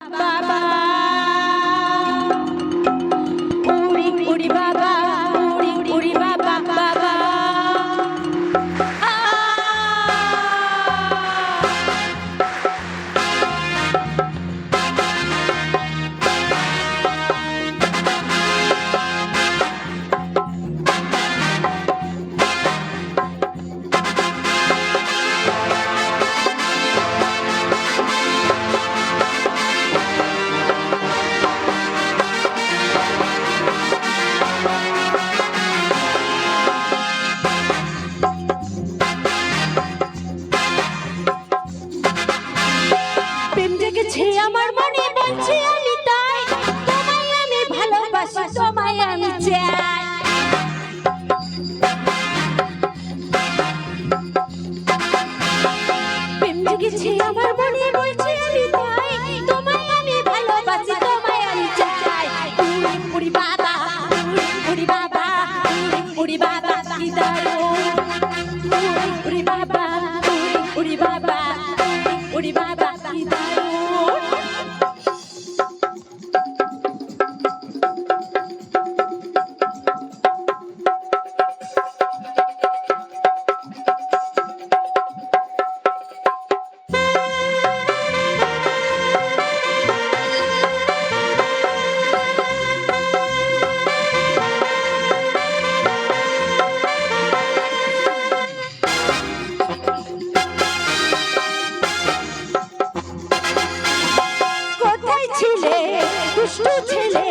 বাবা জেগেছে আমার মনে বলছি আমি তাই। তোমায় আমি ভালোবাসি, তোমায় আমি চাই। আমার মনে বলছি আমি তাই। তোমায় আমি ভালোবাসি, তোমায় আমি চাই। উড়ি বাবা উড়ি বাবা উড়ি বাবা কি দারুণ উড়ি বাবা উড়ি বাবা উড়ি বাবা দুষ্টু ছেলে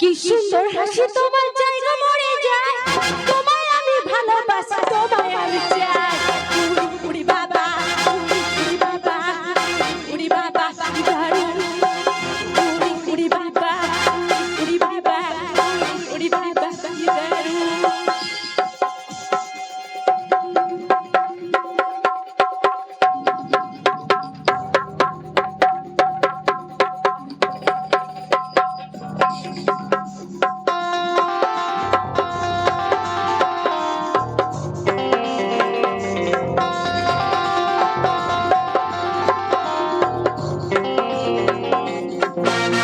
কি সুন্দর হাসি তোমার জায়গা মরে যায়। তোমায় আমি ভালোবাসি তোমায় আমি চাই।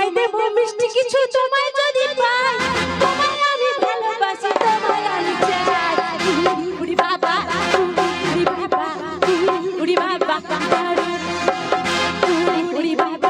তোমায় দেব মিষ্টি কিছু তোমায় যদি পাই। তোমায় আমি ভালোবাসি, তোমায় আমি চাই। বুড়ি বাবা বুড়ি বাবা বুড়ি বাবা। বুড়ি বাবা